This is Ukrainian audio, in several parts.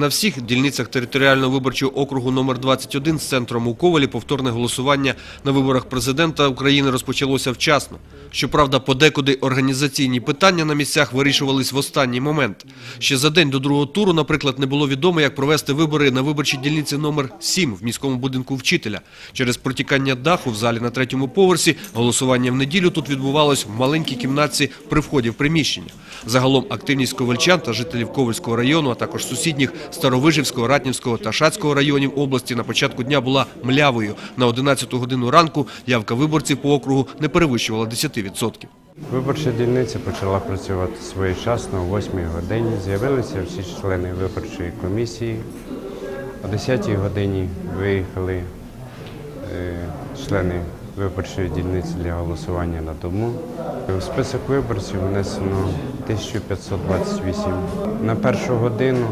На всіх дільницях територіального виборчого округу номер 21 з центром у Ковалі повторне голосування на виборах президента України розпочалося вчасно. Щоправда, подекуди організаційні питання на місцях вирішувались в останній момент. Ще за день до другого туру, наприклад, не було відомо, як провести вибори на виборчій дільниці номер 7 в міському будинку вчителя. Через протікання даху в залі на третьому поверсі голосування в неділю тут відбувалось в маленькій кімнатці при вході в приміщення. Загалом активність ковальчан та жителів Ковальського району, а також сусідніх Старовижівського, Ратнівського та Шацького районів області на початку дня була млявою. На 11 годину ранку явка виборців по округу не перевищувала 10%. Виборча дільниця почала працювати своєчасно о 8 годині. З'явилися всі члени виборчої комісії. О 10 годині виїхали е, члени виборчої дільниці для голосування на дому. У список виборців внесено 1528. На першу годину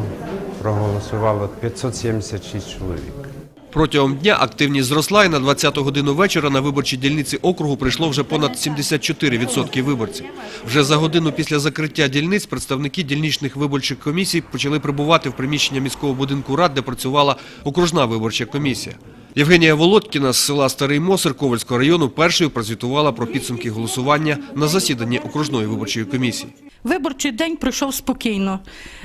проголосувало 576 чоловік. Протягом дня активність зросла і на 20 годину вечора на виборчій дільниці округу прийшло вже понад 74% виборців. Вже за годину після закриття дільниць представники дільничних виборчих комісій почали прибувати в приміщення міського будинку рад, де працювала окружна виборча комісія. Євгенія Володькіна з села Старий Мосир Ковальського району першою прозвітувала про підсумки голосування на засіданні окружної виборчої комісії. Виборчий день пройшов спокійно.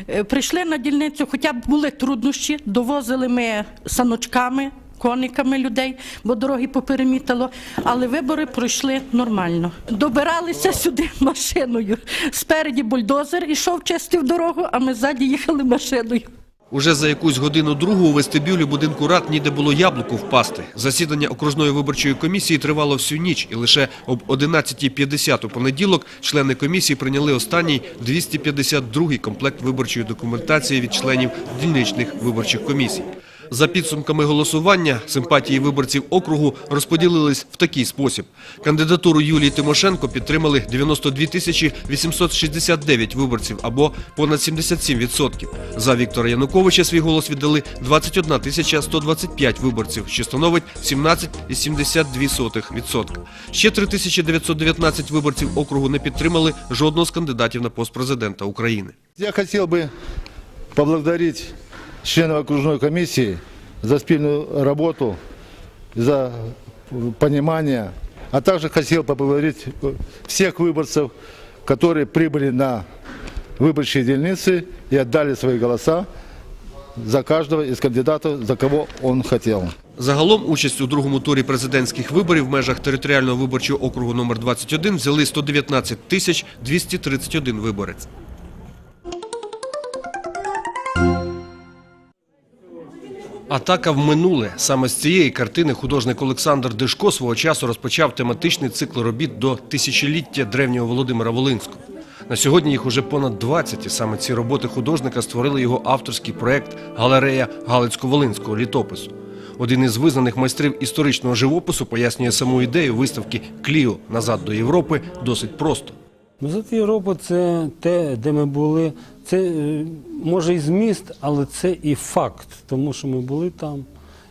Е, Прийшли на дільницю, хоча б були труднощі, довозили ми саночками, кониками людей, бо дороги поперемітало, але вибори пройшли нормально. Добиралися сюди машиною. Спереді бульдозер ішов, чистив дорогу, а ми ззаді їхали машиною. Уже за якусь годину другу у вестибюлі будинку рад ніде було яблуку впасти. Засідання окружної виборчої комісії тривало всю ніч, і лише об 11.50 у понеділок члени комісії прийняли останній 252-й комплект виборчої документації від членів дільничних виборчих комісій. За підсумками голосування, симпатії виборців округу розподілились в такий спосіб. Кандидатуру Юлії Тимошенко підтримали 92 тисячі 869 виборців або понад 77%. За Віктора Януковича свій голос віддали 21 тисяча 125 виборців, що становить 17,72%. Ще 3919 виборців округу не підтримали жодного з кандидатів на пост президента України. Я хотел бы поблагодарить членов окружной комиссии за спільную работу, за понимание, а также хотел поблагодарить всех выборцев, которые прибыли на выборчие дельницы и отдали свои голоса за каждого из кандидатов, за кого он хотел. Загалом участь у другому турі президентських виборів в межах територіального виборчого округу номер 21 взяли 119 тисяч 231 виборець. Атака в минуле. Саме з цієї картини художник Олександр Дишко свого часу розпочав тематичний цикл робіт до тисячоліття древнього Володимира Волинського. На сьогодні їх уже понад 20, і саме ці роботи художника створили його авторський проект «Галерея Галицько-Волинського літопису». Один із визнаних майстрів історичного живопису пояснює саму ідею виставки «Кліо. Назад до Європи» досить просто. Назад Європа це те, де ми були. Це е, може і зміст, але це і факт, тому що ми були там.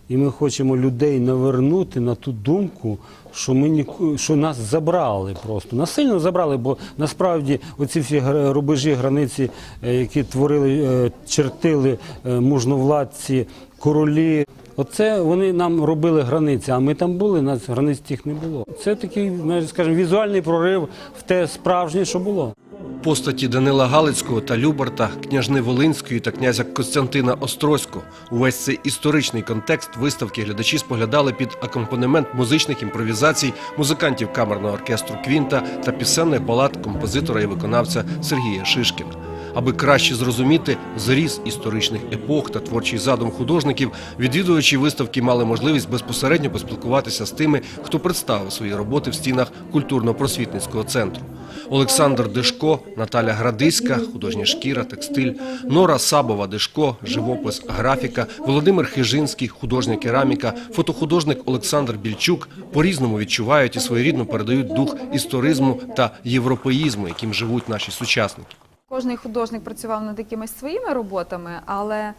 І ми хочемо людей навернути на ту думку, що ми ніку- що нас забрали просто. Насильно забрали, бо насправді оці всі рубежі, границі, е, які творили, е, чертили можновладці, королі. Оце вони нам робили границі, а ми там були, нас границь тих не було. Це такий, скажімо, візуальний прорив в те справжнє, що було. Постаті Данила Галицького та Любарта, княжни Волинської та князя Костянтина Острозького. Увесь цей історичний контекст виставки глядачі споглядали під акомпанемент музичних імпровізацій музикантів камерного оркестру Квінта та пісенних балад композитора і виконавця Сергія Шишкіна. Аби краще зрозуміти зріз історичних епох та творчий задум художників, відвідувачі виставки мали можливість безпосередньо поспілкуватися з тими, хто представив свої роботи в стінах культурно-просвітницького центру. Олександр Дишко, Наталя Градиська, художня шкіра, текстиль, Нора Сабова Дишко, живопис, графіка, Володимир Хижинський, художня кераміка, фотохудожник Олександр Більчук по-різному відчувають і своєрідно передають дух історизму та європеїзму, яким живуть наші сучасники. Кожний художник працював над якимись своїми роботами, але е,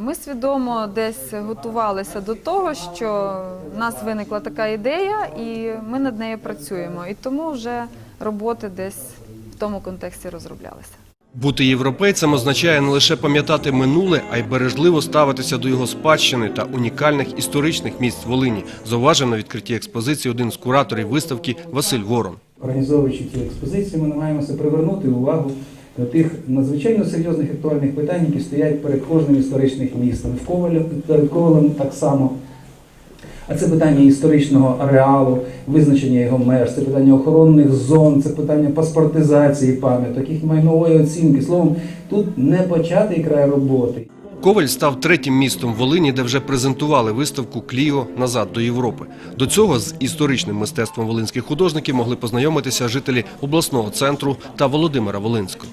ми свідомо десь готувалися до того, що в нас виникла така ідея, і ми над нею працюємо. І тому вже роботи десь в тому контексті розроблялися. Бути європейцем означає не лише пам'ятати минуле, а й бережливо ставитися до його спадщини та унікальних історичних місць Волині, зауважив на відкритті експозиції один з кураторів виставки Василь Ворон. Організовуючи цю експозицію, ми намагаємося привернути увагу до тих надзвичайно серйозних актуальних питань, які стоять перед кожним історичним містом. В перед Ковалем так само. А це питання історичного ареалу, визначення його меж, це питання охоронних зон, це питання паспортизації пам'яток, їх майнової оцінки. Словом, тут не початий край роботи. Коваль став третім містом Волині, де вже презентували виставку Кліо назад до Європи. До цього з історичним мистецтвом волинських художників могли познайомитися жителі обласного центру та Володимира Волинського.